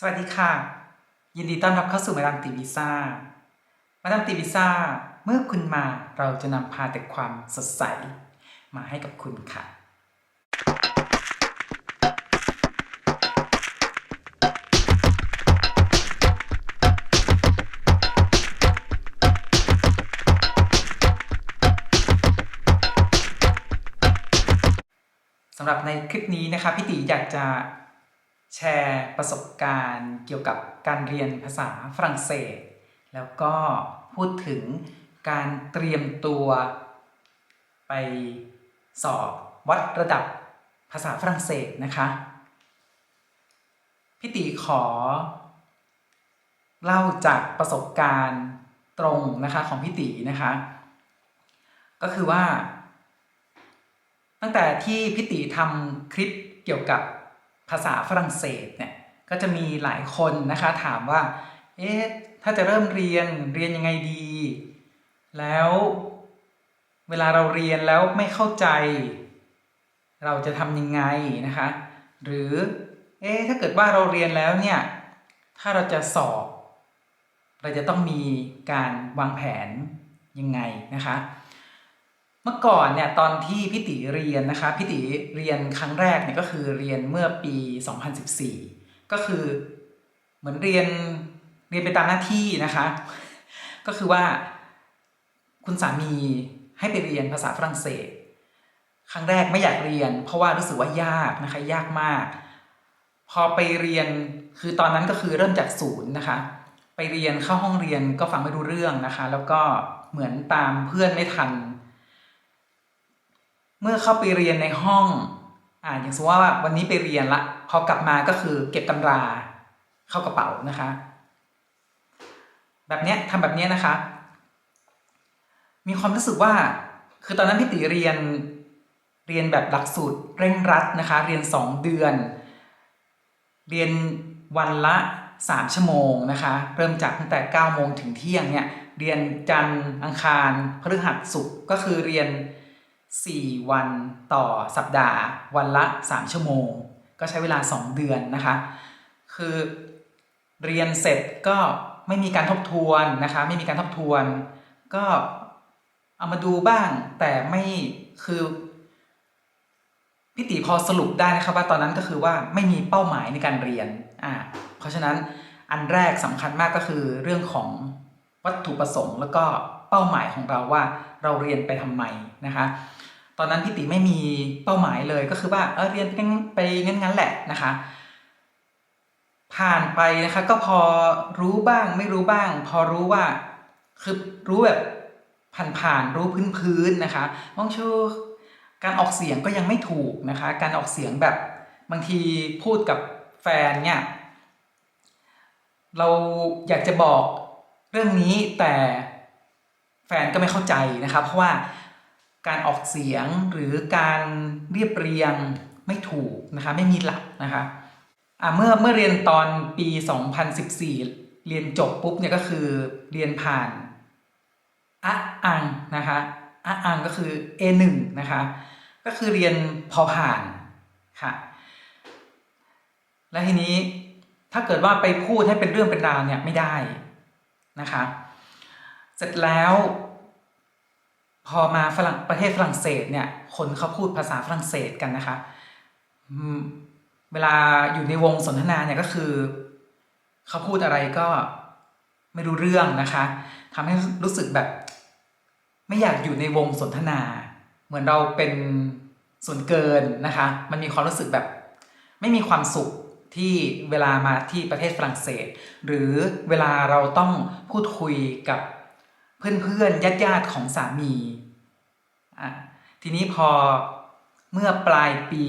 สวัสดีค่ะ ยินดีต้อนรับเข้าสู่มาดามตีวีซ่ามาดามตีวีซ่าเมื่อคุณมาเราจะนำพาแต่ความสดใส มาให้กับคุณค่ะ สำหรับในคลิปนี้นะคะพี่ตีอยากจะ แชร์ประสบการณ์เกี่ยวกับการเรียนภาษาฝรั่งเศส แล้วก็พูดถึงการเตรียมตัวไปสอบวัดระดับภาษาฝรั่งเศสนะคะพี่ตีขอ เล่าจากประสบการณ์ตรงนะคะของพี่ตีนะคะ ก็คือว่า ตั้งแต่ที่พี่ติทำคลิปเกี่ยวกับ ภาษาฝรั่งเศสเนี่ยก็จะมีหลายคนนะคะถามว่า เอ๊ะ ถ้าจะเริ่มเรียนเรียนยังไงดี แล้วเวลาเราเรียนแล้วไม่เข้าใจ เราจะทำยังไงนะคะ หรือ เอ๊ะ ถ้าเกิดว่าเราเรียนแล้วเนี่ย ถ้าเราจะสอบ เราจะต้องมีการวางแผนยังไงนะคะ มื่อก่อนเนี่ยตอนที่พี่ติเรียนนะคะพี่ติเรียนครั้งแรกเนี่ยก็คือเรียนเมื่อปี 2014 ก็คือเหมือนเรียนเรียนไปตามหน้าที่นะคะ ก็คือว่าคุณสามีให้ไปเรียนภาษาฝรั่งเศส ครั้งแรกไม่อยากเรียน เพราะว่ารู้สึกว่ายากนะคะยากมาก พอไปเรียนคือตอนนั้นก็คือเริ่มจากศูนย์นะคะ ไปเรียนเข้าห้องเรียนก็ฟังไม่รู้เรื่องนะคะ แล้วก็เหมือนตามเพื่อนไม่ทัน เมื่อเข้าไปเรียนในห้องอ่าอย่างสมมติว่าวันนี้ไปเรียนละพอกลับมาก็คือเก็บตำราเข้ากระเป๋านะคะ แบบเนี้ยทำแบบเนี้ยนะคะ มีความรู้สึกว่า คือตอนนั้นพี่ติเรียนเรียนแบบหลักสูตรเร่งรัดนะคะ เรียน 2 เดือน เรียนวันละ 3 ชั่วโมงนะคะ เริ่มจากตั้งแต่9โมงถึงเที่ยงเนี่ยเรียนจันทร์อังคารพฤหัสศุกร์ก็คือเรียน 4 วันต่อสัปดาห์ วันละ 3 ชั่วโมง ก็ใช้เวลา 2 เดือนนะคะ คือเรียนเสร็จก็ไม่มีการทบทวนนะคะ ไม่มีการทบทวน ก็เอามาดูบ้าง แต่ไม่คือพี่ติพอสรุปได้นะครับว่าตอนนั้นก็คือว่าไม่มีเป้าหมายในการเรียนอ่าเพราะฉะนั้นอันแรกสำคัญมากก็คือเรื่องของวัตถุประสงค์แล้วก็ เป้าหมายของเราว่าเราเรียนไปทำไมนะคะ ตอนนั้นพี่ติไม่มีเป้าหมายเลยก็คือว่าเออเรียนไปงั้นๆแหละนะคะผ่านไปนะคะก็พอรู้บ้างไม่รู้บ้าง พอรู้ว่าคือรู้แบบผ่านๆรู้พื้นๆนะคะมองชูการออกเสียงก็ยังไม่ถูกนะคะ การออกเสียงแบบบางทีพูดกับแฟนเนี่ยเราอยากจะบอกเรื่องนี้แต่ แฟนก็ไม่เข้าใจนะคะเพราะว่าการออกเสียงหรือการเรียบเรียงไม่ถูกนะคะไม่มีหลักนะคะอ่าเมื่อเมื่อเรียนตอนปี 2014 เรียนจบปุ๊บเนี่ยก็คือเรียนผ่านอะอังนะคะอะอังก็คือ A1 นะคะก็คือเรียนพอผ่านค่ะและทีนี้ถ้าเกิดว่าไปพูดให้เป็นเรื่องเป็นราวเนี่ยไม่ได้นะคะ เสร็จแล้ว พอมาฝรั่งประเทศฝรั่งเศสเนี่ย คนเขาพูดภาษาฝรั่งเศสกันนะคะเวลาอยู่ในวงสนทนาเนี่ยก็คือเขาพูดอะไรก็ไม่รู้เรื่องนะคะทำให้รู้สึกแบบ ไม่อยากอยู่ในวงสนทนา เหมือนเราเป็นส่วนเกินนะคะ มันมีความรู้สึกแบบ ไม่มีความสุขที่เวลามาที่ประเทศฝรั่งเศส หรือเวลาเราต้องพูดคุยกับ เพื่อนๆญาติๆของสามีอะทีนี้พอเมื่อปลายปี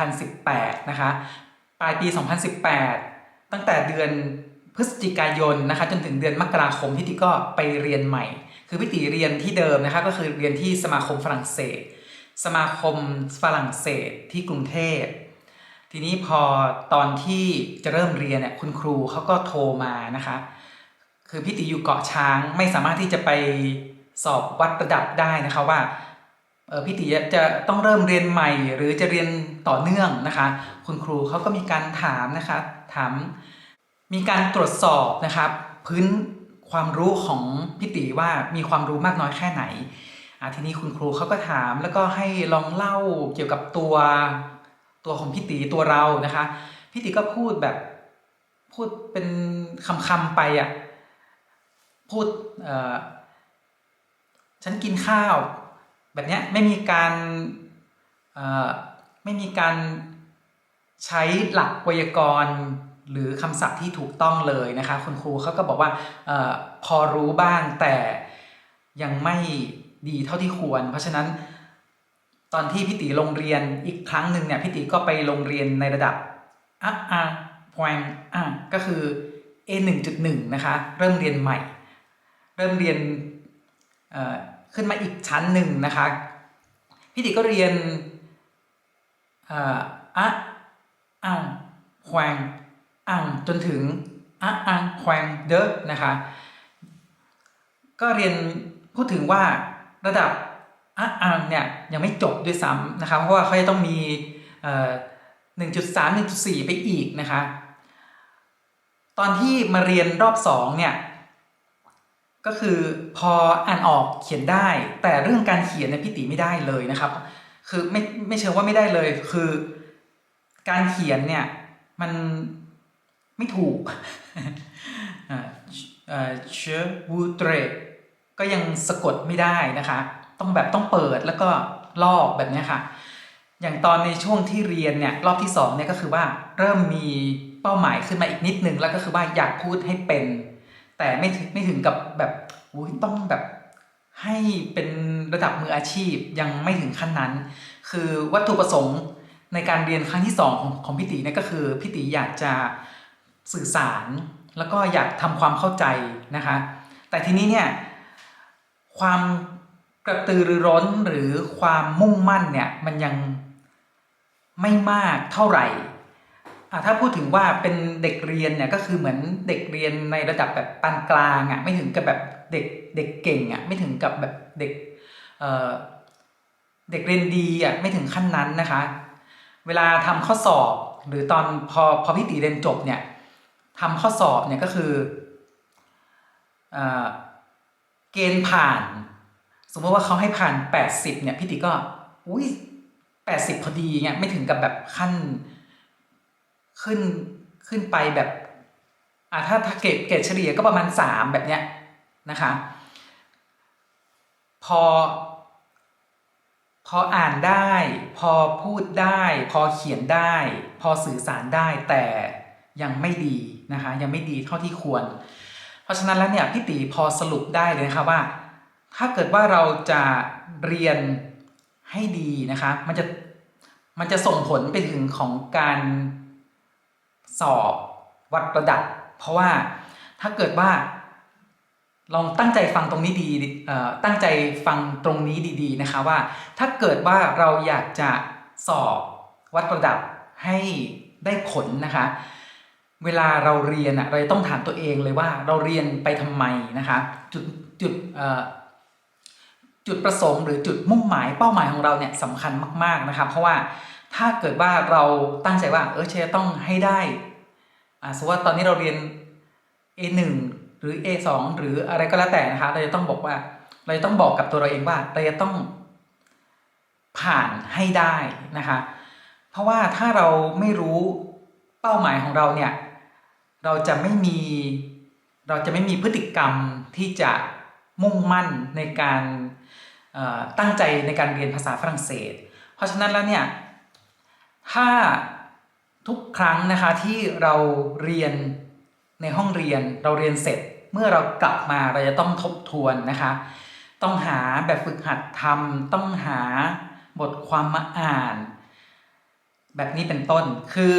2018 นะคะ ปลายปี 2018 ตั้งแต่เดือนพฤศจิกายนนะคะ จนถึงเดือนมกราคมพี่ติก็ไปเรียนใหม่ คือพี่ติเรียนที่เดิมนะคะ ก็คือเรียนที่สมาคมฝรั่งเศส สมาคมฝรั่งเศสที่กรุงเทพ ทีนี้พอตอนที่จะเริ่มเรียนเนี่ยคุณครูเขาก็โทรมานะคะ คือพี่ติอยู่เกาะช้างไม่สามารถที่จะไปสอบวัดระดับได้นะคะว่าออพี่ติจะต้องเริ่มเรียนใหม่ หรือจะเรียนต่อเนื่องนะคะ คุณครูเขาก็มีการถามนะคะถามมีการตรวจสอบนะครับ พื้นความรู้ของพี่ติว่ามีความรู้มากน้อยแค่ไหนทีนี้คุณครูเขาก็ถามแล้วก็ให้ลองเล่าเกี่ยวกับตัวตัวของพี่ติตัวเรานะคะพี่ติก็พูดแบบพูดเป็นคำๆไปอะ พูดเออฉันกินข้าว แบบเนี้ยไม่มีการเออไม่มีการใช้หลักไวยากรณ์หรือคำศัพท์ที่ถูกต้องเลยนะคะคุณครูเขาก็บอกว่าเออพอรู้บ้างแต่ยังไม่ดีเท่าที่ควร เพราะฉะนั้นตอนที่พี่ตีลงเรียนอีกครั้งหนึ่งเนี่ยพี่ตีก็ไปลงเรียนในระดับอะอะพวงอะก็คือ A 1.1 นะคะ เริ่มเรียนใหม่ เริ่มเรียนขึ้นมาอีกชั้นหนึ่งนะคะพี่ติก็เรียนอะอังแควงอังจนถึงอะอังแควงเดอนะคะก็เรียนพูดถึงว่าระดับอะอังเนี่ยยังไม่จบด้วยซ้ำนะคะเพราะว่าเขาจะต้องมีเอ่อ1.3 1.4ไปอีกนะคะ ตอนที่มาเรียนรอบสองเนี่ย ก็คือพออ่านออกเขียนได้ แต่เรื่องการเขียนเนี่ยพี่ติไม่ได้เลยนะครับ คือไม่ไม่เชิงว่าไม่ได้เลย คือ การเขียนเนี่ยมันไม่ถูกเชอวูเตรก็ยังสะกดไม่ได้นะคะ ต้องแบบต้องเปิดแล้วก็ลอกแบบนี้ค่ะ อย่างตอนในช่วงที่เรียนเนี่ยรอบที่สองเนี่ยก็คือว่าเริ่มมีเป้าหมายขึ้นมาอีกนิดนึงแล้วก็คือว่าอยากพูดให้เป็น แต่ไม่ถึงไม่ถึงกับแบบอุ๊ยต้องแบบให้เป็นระดับมืออาชีพยังไม่ถึงขั้นนั้น คือวัตถุประสงค์ในการเรียนครั้งที่สองของของพี่ตีเนี่ยก็คือพี่ตีอยากจะสื่อสาร แล้วก็อยากทำความเข้าใจนะคะ แต่ทีนี้เนี่ยความกระตือรือร้นหรือความมุ่งมั่นเนี่ยมันยังไม่มากเท่าไหร่ ถ้าพูดถึงว่าเป็นเด็กเรียนเนี่ยก็คือเหมือนเด็กเรียนในระดับแบบปานกลางอะไม่ถึงกับแบบเด็กเด็กเก่งอะไม่ถึงกับแบบเด็กเอ่อเด็กเรียนดีอะไม่ถึงขั้นนั้นนะคะ เวลาทำข้อสอบหรือตอนพอพอพี่ตีเรียนจบเนี่ยทำข้อสอบเนี่ยก็คือเอเกณฑ์ผ่าน สมมติว่าเขาให้ผ่าน 80เนี่ยพี่ติก็อุ้ย80 พอดีเงี้ยไม่ถึงกับแบบขั้น ขึ้นขึ้นไปแบบอ่าถ้าถ้าเกรดเกรดเฉลี่ยก็ประมาณสามแบบเนี้ยนะคะ พอ พออ่านได้ พอพูดได้ พอเขียนได้ พอสื่อสารได้แต่ยังไม่ดีนะคะยังไม่ดีเท่าที่ควร เพราะฉะนั้นแล้วเนี่ยพี่ตีพอสรุปได้เลยนะคะว่า ถ้าเกิดว่าเราจะเรียนให้ดีนะคะมันจะมันจะส่งผลไปถึงของการ สอบวัดระดับ เพราะว่าถ้าเกิดว่า ลองตั้งใจฟังตรงนี้ดีตั้งใจฟังตรงนี้ดี ๆ นะคะว่า ถ้าเกิดว่าเราอยากจะสอบวัดระดับให้ได้ผลนะคะ เวลาเราเรียนอะเราต้องถามตัวเองเลยว่าเราเรียนไปทำไมนะคะจุดจุดจุดประสงค์หรือจุดมุ่งหมายเป้าหมายของเราเนี่ยสำคัญมาก ๆนะคะ เพราะว่า ถ้าเกิดว่าเราตั้งใจว่าเออเชจะต้องให้ได้อ่าสมมติว่าตอนนี้เราเรียน A1 หรือ A2 หรืออะไรก็แล้วแต่นะคะเราจะต้องบอกว่า เราจะต้องบอกกับตัวเราเองว่าเราจะต้องผ่านให้ได้นะคะเพราะว่าถ้าเราไม่รู้เป้าหมายของเราเนี่ยเราจะไม่มีเราจะไม่มีพฤติกรรมที่จะมุ่งมั่นในการตั้งใจในการเรียนภาษาฝรั่งเศส เพราะฉะนั้นแล้วเนี่ย ถ้าทุกครั้งนะคะที่เราเรียนในห้องเรียนเราเรียนเสร็จเมื่อเรากลับมาเราจะต้องทบทวนนะคะ ต้องหาแบบฝึกหัดทำต้องหาบทความมาอ่าน แบบนี้เป็นต้นคือ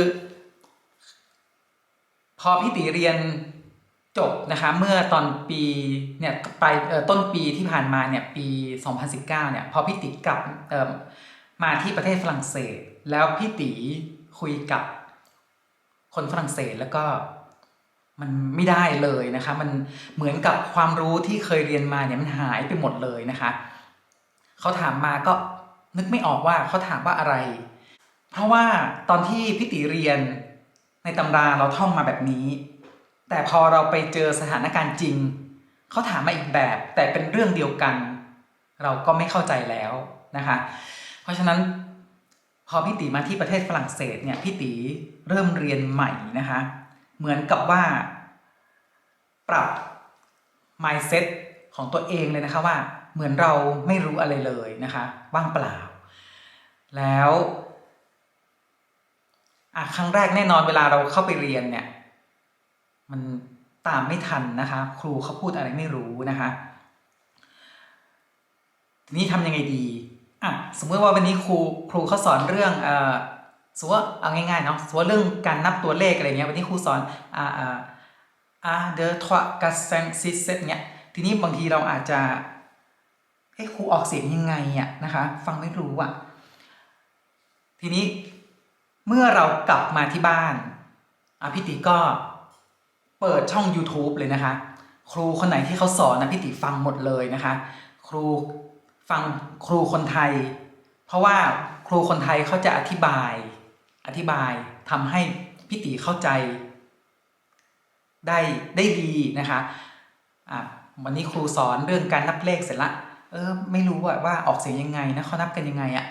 พอพี่ตีเรียนจบนะคะเมื่อตอนปีเนี่ยปลายต้นปีที่ผ่านมาเนี่ยปี 2019เนี่ยพอพี่ตีกลับมาที่ประเทศฝรั่งเศส แล้วพี่ตีคุยกับคนฝรั่งเศสแล้วก็มันไม่ได้เลยนะคะ มันเหมือนกับความรู้ที่เคยเรียนมาเนี่ยมันหายไปหมดเลยนะคะเขาถามมาก็นึกไม่ออกว่าเขาถามว่าอะไร เพราะว่าตอนที่พี่ติเรียนในตำราเราท่องมาแบบนี้ แต่พอเราไปเจอสถานการณ์จริงเขาถามมาอีกแบบ แต่เป็นเรื่องเดียวกัน เราก็ไม่เข้าใจแล้วนะคะ เพราะฉะนั้น พอพี่ตีมาที่ประเทศฝรั่งเศสเนี่ยพี่ตีเริ่มเรียนใหม่นะคะ เหมือนกับว่า ปรับ mindset ของตัวเองเลยนะคะว่าเหมือนเราไม่รู้อะไรเลยนะคะว่างเปล่า แล้วอะครั้งแรกแน่นอนเวลาเราเข้าไปเรียนเนี่ย มันตามไม่ทันนะคะ ครูเขาพูดอะไรไม่รู้นะคะทีนี้ทำยังไงดี อะสมมติว่าวันนี้ครูครูเขาสอนเรื่องเอ่อสมมติว่าเอาง่ายๆเนาะสมมติว่าเรื่องการนับตัวเลขอะไรเงี้ยวันนี้ครูสอนอ่าอ่าอ่าเดอทวกัสเซนซิสเนี้ยทีนี้บางทีเราอาจจะเฮ้ครูออกเสียงยังไงอะนะคะ ฟังไม่รู้อะทีนี้เมื่อเรากลับมาที่บ้านอะพี่ติก็เปิดช่อง YouTube เลยนะคะ ครูคนไหนที่เขาสอนนะพี่ติฟังหมดเลยนะคะ ครู ฟังครูคนไทย เพราะว่าครูคนไทยเขาจะอธิบาย อธิบายทำให้พี่ติเข้าใจได้ได้ดีนะคะอะวันนี้ครูสอนเรื่องการนับเลขเสร็จละ เออไม่รู้ว่าว่าออกเสียงยังไงนะเขานับกันยังไงอะ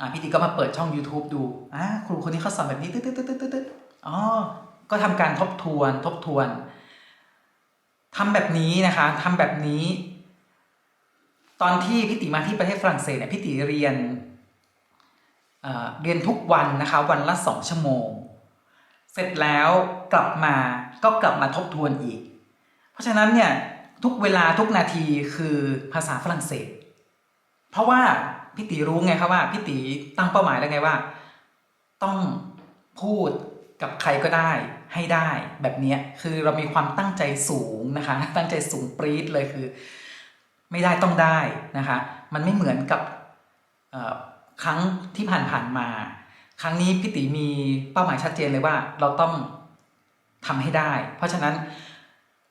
อะพี่ติก็มาเปิดช่อง YouTube ดูอะครูคนนี้เขาสอนแบบนี้ตึ๊ดตึ๊ดตึ๊ดตึ๊ดตึ๊ดอ๋อก็ทำการทบทวนทบทวนทำแบบนี้นะคะทำแบบนี้ ตอนที่พี่ติมาที่ประเทศฝรั่งเศสเนี่ยพี่ติเรียนเเรียนทุกวันนะคะวันละสองชั่วโมง เสร็จแล้วกลับมาก็กลับมาทบทวนอีก เพราะฉะนั้นเนี่ยทุกเวลาทุกนาทีคือภาษาฝรั่งเศส เพราะว่าพี่ติรู้ไงครับว่าพี่ติตั้งเป้าหมายแล้วไงว่า ต้องพูดกับใครก็ได้ให้ได้แบบนี้คือเรามีความตั้งใจสูงนะคะ ตั้งใจสูงปรี๊ดเลยคือ ไม่ได้ต้องได้นะคะมันไม่เหมือนกับครั้งที่ผ่านๆมา ครั้งนี้พี่ติมีเป้าหมายชัดเจนเลยว่าเราต้องทำให้ได้ เพราะฉะนั้น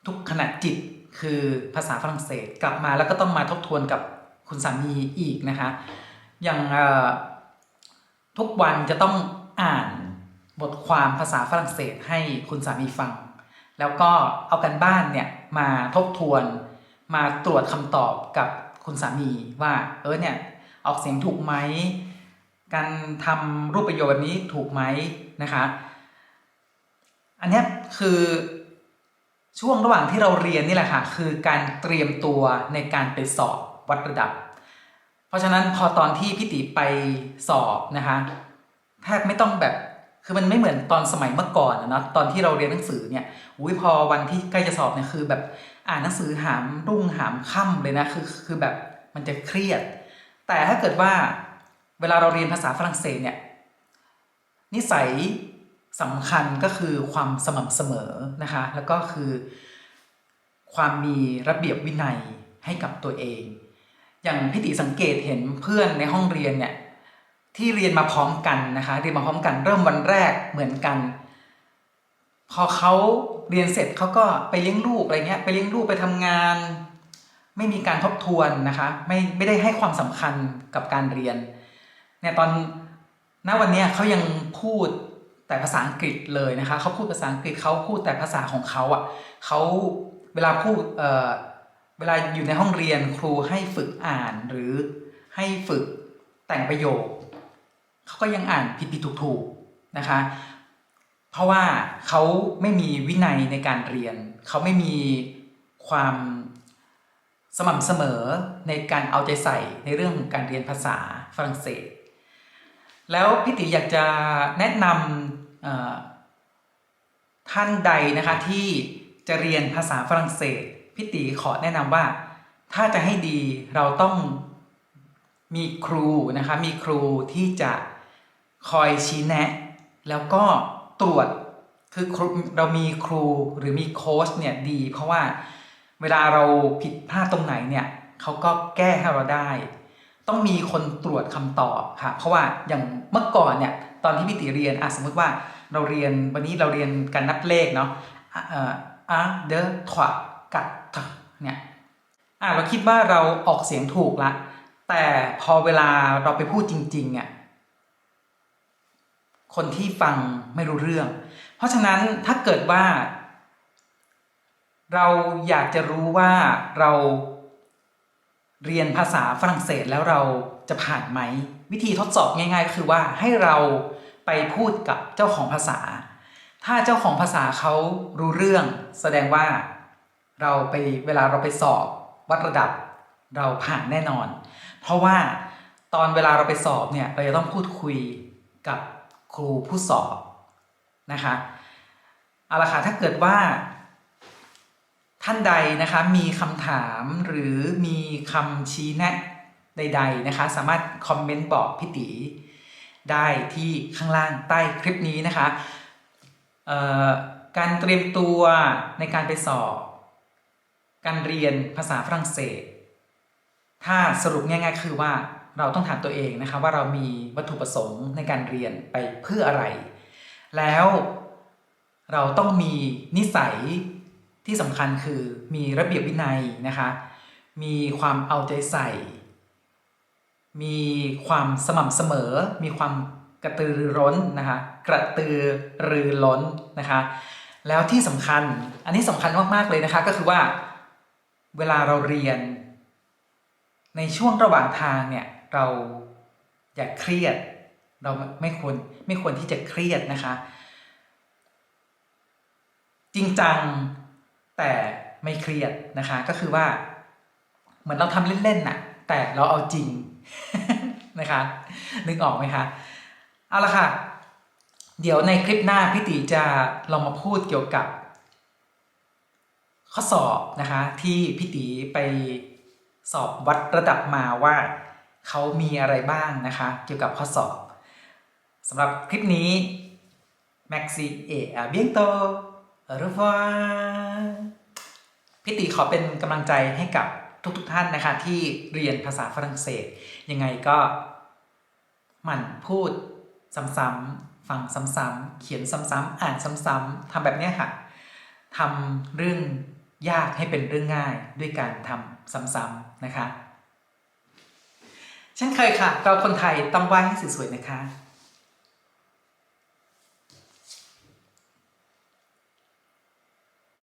ทุกขณะจิตคือภาษาฝรั่งเศสกลับมาแล้วก็ต้องมาทบทวนกับคุณสามีอีกนะคะ อย่างทุกวันจะต้องอ่านบทความภาษาฝรั่งเศสให้คุณสามีฟัง แล้วก็เอากันบ้านเนี่ยมาทบทวน มาตรวจคำตอบกับคุณสามีว่าเออเนี่ยออกเสียงถูกไหม การทำรูปประโยคแบบนี้ถูกไหมนะคะ อันนี้คือช่วงระหว่างที่เราเรียนนี่แหละค่ะคือการเตรียมตัวในการไปสอบวัดระดับ เพราะฉะนั้นพอตอนที่พี่ติไปสอบนะคะแทบไม่ต้องแบบคือมันไม่เหมือนตอนสมัยเมื่อก่อนนะตอนที่เราเรียนหนังสือเนี่ยอุ้ยพอวันที่ใกล้จะสอบเนี่ยคือแบบ อ่านหนังสือหามรุ่งหามค่ำเลยนะคือคือแบบมันจะเครียด แต่ถ้าเกิดว่าเวลาเราเรียนภาษาฝรั่งเศสเนี่ยนิสัยสำคัญก็คือความสม่ำเสมอนะคะแล้วก็คือ ความมีระเบียบวินัยให้กับตัวเอง อย่างพี่ติสังเกตเห็นเพื่อนในห้องเรียนเนี่ยที่เรียนมาพร้อมกันนะคะเรียนมาพร้อมกันเริ่มวันแรกเหมือนกัน พอเขา เรียนเสร็จเขาก็ไปเลี้ยงลูกอะไรเงี้ยไปเลี้ยงลูกไปทำงาน ไม่มีการทบทวนนะคะไม่ไม่ได้ให้ความสำคัญกับการเรียนเนี่ยตอนณวันนี้เขายังพูดแต่ภาษาอังกฤษเลยนะคะเขาพูดภาษาอังกฤษเขาพูดแต่ภาษาของเขาอะเขาเวลาพูดเอ่อเวลาอยู่ในห้องเรียนครูให้ฝึกอ่านหรือให้ฝึกแต่งประโยคเขาก็ยังอ่านผิดผิดถูกถูกนะคะ เพราะว่าเขาไม่มีวินัยในการเรียน เขาไม่มีความสม่ำเสมอในการเอาใจใส่ในเรื่องของการเรียนภาษาฝรั่งเศส แล้วพี่ติอยากจะแนะนำท่านใดนะคะที่จะเรียนภาษาฝรั่งเศสพี่ติขอแนะนำว่าถ้าจะให้ดีเราต้องมีครูนะคะมีครูที่จะคอยชี้แนะ แล้วก็ ตรวจคือเรามีครูหรือมีโค้ชเนี่ยดี เพราะว่าเวลาเราผิดพลาดตรงไหนเนี่ยเขาก็แก้ให้เราได้ ต้องมีคนตรวจคำตอบค่ะเพราะว่าอย่างเมื่อก่อนเนี่ยตอนที่พี่ติเรียนอะสมมติว่าเราเรียนวันนี้เราเรียนการนับเลขเนาะอ่าอะเดอถวกัดเนี่ยอะเราคิดว่าเราออกเสียงถูกละแแต่พอเวลาเราไปพูดจริงๆอะคนที่ฟัง ไม่รู้เรื่อง เพราะฉะนั้นถ้าเกิดว่า เราอยากจะรู้ว่าเราเรียนภาษาฝรั่งเศสแล้วเราจะผ่านไหม วิธีทดสอบง่ายๆก็คือว่าให้เราไปพูดกับเจ้าของภาษา ถ้าเจ้าของภาษาเขารู้เรื่อง แสดงว่าเราไปเวลาเราไปสอบวัดระดับเราผ่านแน่นอน เพราะว่าตอนเวลาเราไปสอบเนี่ยเราจะต้องพูดคุยกับครูผู้สอบ นะคะเอาละค่ะถ้าเกิดว่า ท่านใดนะคะมีคำถามหรือมีคำชี้แนะใด ๆนะคะ สามารถคอมเมนต์บอกพี่ตีได้ที่ข้างล่างใต้คลิปนี้นะคะการเตรียมตัวในการไปสอบ การเรียนภาษาฝรั่งเศส ถ้าสรุปง่ายๆคือว่าเราต้องถามตัวเองนะคะว่าเรามีวัตถุประสงค์ในการเรียนไปเพื่ออะไร แล้วเราต้องมีนิสัยที่สำคัญคือมีระเบียบวินัยนะคะ มีความเอาใจใส่ มีความสม่ำเสมอ มีความกระตือรือร้นนะคะกระตือรือร้นนะคะ แล้วที่สำคัญอันนี้สำคัญมากๆเลยนะคะก็คือว่าเวลาเราเรียน ในช่วงระหว่างทางเนี่ยเราอย่าเครียด เราไม่ควรไม่ควรที่จะเครียดนะคะ จริงจังแต่ไม่เครียดนะคะ ก็คือว่า เหมือนเราทำเล่นๆน่ะ แต่เราเอาจริงนะคะ นึกออกไหมคะเอาละค่ะ เดี๋ยวในคลิปหน้าพี่ติจะลองมาพูดเกี่ยวกับ ข้อสอบนะคะ ที่พี่ตีไปสอบวัดระดับมาว่าเขามีอะไรบ้างนะคะ เกี่ยวกับข้อสอบ สำหรับคลิปนี้ Maxi เออาเบียงโตเรวาพี่ตีขอเป็นกำลังใจให้กับทุกๆทท่านนะคะ ที่เรียนภาษาฝรั่งเศส ยังไงก็หมั่นพูดซ้ำๆฟังซ้ำๆเขียนซ้ำๆอ่านซ้ำๆทำแบบนี้ค่ะทำเรื่องยากให้เป็นเรื่องง่ายด้วยการทำซ้ำๆนะคะเช่นเคยค่ะ เราคนไทยต้องไหว้ให้สวยๆนะคะ